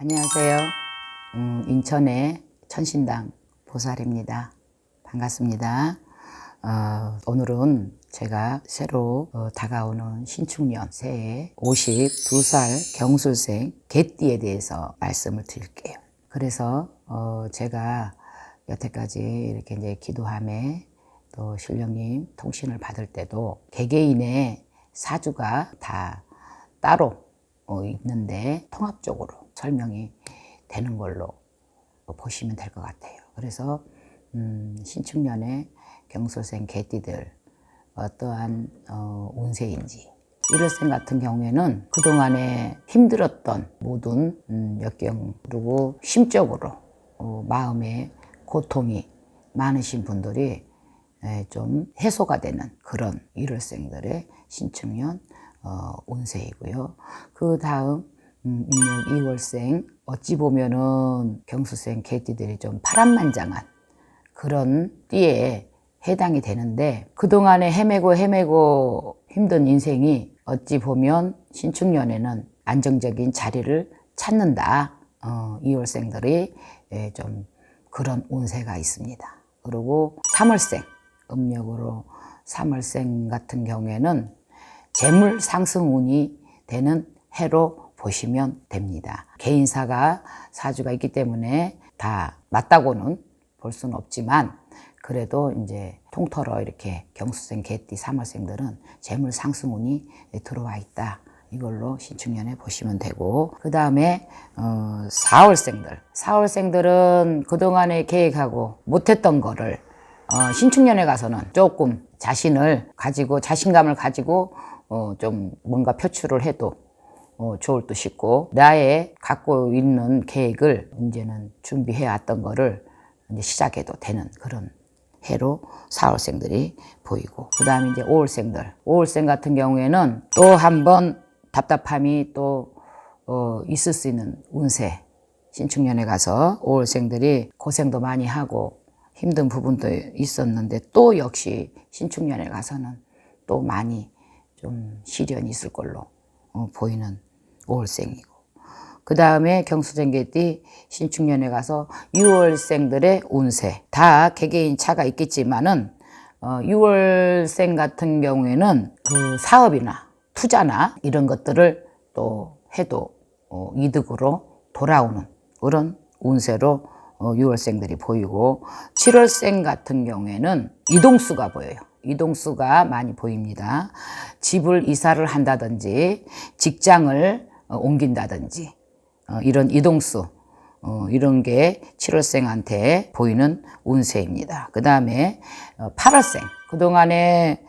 안녕하세요. 음, 인천의 천신당 보살입니다. 반갑습니다. 어, 오늘은 제가 새로 어, 다가오는 신축년 새해 52살 경술생 개띠에 대해서 말씀을 드릴게요. 그래서 어, 제가 여태까지 이렇게 이제 기도함에 또 신령님 통신을 받을 때도 개개인의 사주가 다 따로 어, 있는데 통합적으로 설명이 되는 걸로 보시면 될 것 같아요. 그래서 음, 신축년에 경솔생 개띠들 어떠한 어, 운세인지 일월생 같은 경우에는 그동안에 힘들었던 모든 음, 역경 그리고 심적으로 어, 마음의 고통이 많으신 분들이 에, 좀 해소가 되는 그런 일월생들의 신축년 어, 운세이고요. 그 다음 음, 인력 2월생 어찌 보면은 경수생 개띠들이 좀 파란만장한 그런 띠에 해당이 되는데 그동안에 헤매고 헤매고 힘든 인생이 어찌 보면 신축년에는 안정적인 자리를 찾는다. 어, 2월생들이 예, 좀 그런 운세가 있습니다. 그리고 3월생, 음력으로 3월생 같은 경우에는 재물 상승 운이 되는 해로 보시면 됩니다. 개인사가 사주가 있기 때문에 다 맞다고는 볼 수는 없지만 그래도 이제 통틀어 이렇게 경수생, 개띠, 삼월생들은 재물 상승 운이 들어와 있다. 이걸로 신축년에 보시면 되고 그 다음에 어, 4월생들 4월생들은 그동안에 계획하고 못했던 거를 어, 신축년에 가서는 조금 자신을 가지고 자신감을 가지고 어, 좀 뭔가 표출을 해도 어, 좋을 듯 싶고 나의 갖고 있는 계획을 이제는 준비해 왔던 거를 이제 시작해도 되는 그런 해로 4월생들이 보이고 그 다음에 이제 5월생들. 5월생 같은 경우에는 또 한 번 답답함이 또 어, 있을 수 있는 운세. 신축년에 가서 5월생들이 고생도 많이 하고 힘든 부분도 있었는데 또 역시 신축년에 가서는 또 많이 좀 시련이 있을 걸로 어, 보이는 5월생이고 그 다음에 경수생계띠 신축년에 가서 6월생들의 운세 다 개개인 차가 있겠지만은 어, 6월생 같은 경우에는 그 사업이나 투자나 이런 것들을 또 해도 어, 이득으로 돌아오는 그런 운세로 어, 6월생들이 보이고 7월생 같은 경우에는 이동수가 보여요. 이동수가 많이 보입니다. 집을 이사를 한다든지 직장을 어, 옮긴다든지 어, 이런 이동수 어, 이런 게 7월생한테 보이는 운세입니다. 그 다음에 8월생 그동안에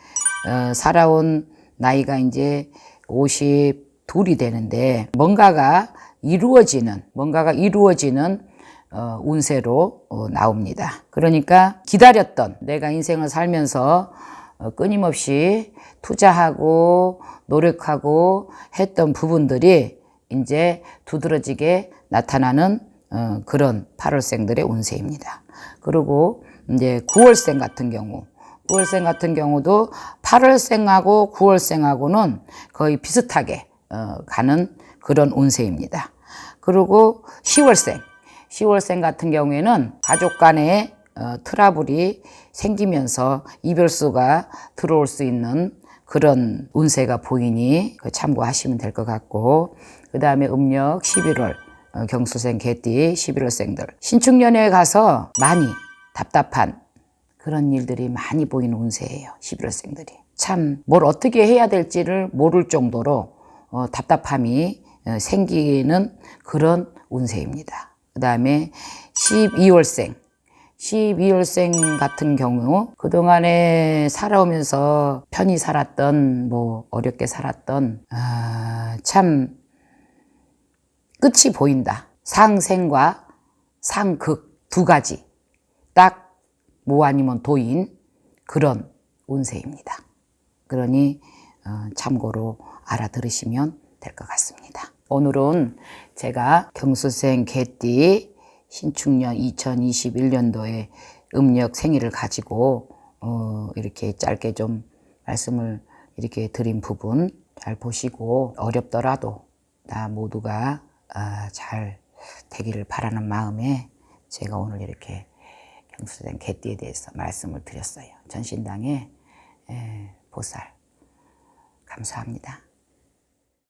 살아온 나이가 이제 52이 되는데 뭔가가 이루어지는 뭔가가 이루어지는 어, 운세로 어, 나옵니다. 그러니까 기다렸던 내가 인생을 살면서 어, 끊임없이 투자하고 노력하고 했던 부분들이 이제 두드러지게 나타나는 어, 그런 8월생들의 운세입니다. 그리고 이제 9월생 같은 경우 9월생 같은 경우도 8월생하고 9월생하고는 거의 비슷하게 어, 가는 그런 운세입니다. 그리고 10월생 10월생 같은 경우에는 가족 간의 어, 트러블이 생기면서 이별수가 들어올 수 있는 그런 운세가 보이니 참고하시면 될 것 같고 그 다음에 음력 11월 어, 경수생 개띠 11월생들. 신축년에 가서 많이 답답한 그런 일들이 많이 보이는 운세예요 11월생들이. 참 뭘 어떻게 해야 될지를 모를 정도로 어, 답답함이 어, 생기는 그런 운세입니다. 그 다음에 12월생 12월생 같은 경우 그동안에 살아오면서 편히 살았던 뭐 어렵게 살았던 아, 참 끝이 보인다. 상생과 상극 두 가지 딱 뭐 아니면 도인 그런 운세입니다. 그러니 어, 참고로 알아들으시면 될 것 같습니다. 오늘은 제가 경수생 개띠 신축년 2021년도에 음력 생일을 가지고 어, 이렇게 짧게 좀 말씀을 이렇게 드린 부분 잘 보시고 어렵더라도 다 모두가 아, 잘 되기를 바라는 마음에 제가 오늘 이렇게 경수된 개띠에 대해서 말씀을 드렸어요. 전신당의 에, 보살 감사합니다.